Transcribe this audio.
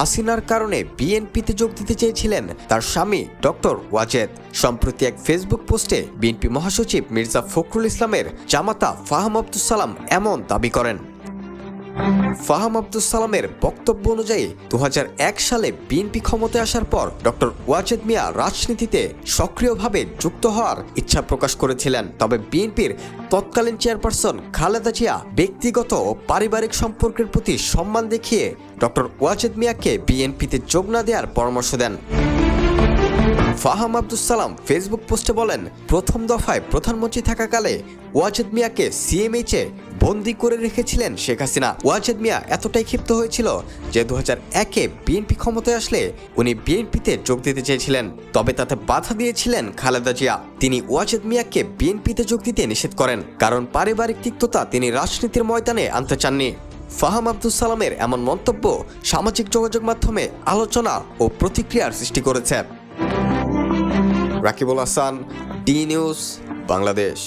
হাসিনার কারণে বিএনপিতে যোগ দিতে চেয়েছিলেন তার স্বামী ডক্টর ওয়াজেদ। সম্প্রতি এক ফেসবুক পোস্টে বিএনপি মহাসচিব মির্জা ফখরুল ইসলামের জামাতা ফাহাম আব্দুল সালাম এমন দাবি করেন। ফাহাম আব্দুল সালামের বক্তব্য অনুযায়ী দু হাজার এক সালে বিএনপি ক্ষমতায় আসার পর ডক্টর ওয়াজেদ মিয়া রাজনীতিতে সক্রিয়ভাবে যুক্ত হওয়ার ইচ্ছা প্রকাশ করেছিলেন। তবে বিএনপির তৎকালীন চেয়ারপারসন খালেদা জিয়া ব্যক্তিগত ও পারিবারিক সম্পর্কের প্রতি সম্মান দেখিয়ে ডক্টর ওয়াজেদ মিয়াকে বিএনপিতে যোগ না দেওয়ার পরামর্শ দেন। ফাহাম আব্দুল সালাম ফেসবুক পোস্টে বলেন, প্রথম দফায় প্রধানমন্ত্রী থাকাকালে ওয়াজেদ মিয়াকে সিএমএইচে বন্দি করে রেখেছিলেন শেখ হাসিনা। ওয়াজেদ মিয়া এতটাই ক্ষিপ্ত হয়েছিল যে দু হাজার একে বিএনপি ক্ষমতায় আসলে উনি বিএনপিতে যোগ দিতে চেয়েছিলেন। তবে তাতে বাধা দিয়েছিলেন খালেদা জিয়া। তিনি ওয়াজেদ মিয়াকে বিএনপিতে যোগ দিতে নিষেধ করেন, কারণ পারিবারিক তিক্ততা তিনি রাজনীতির ময়দানে আনতে চাননি। ফাহাম আব্দুল সালামের এমন মন্তব্য সামাজিক যোগাযোগ মাধ্যমে আলোচনা ও প্রতিক্রিয়ার সৃষ্টি করেছে। Rakibul Hasan D news Bangladesh.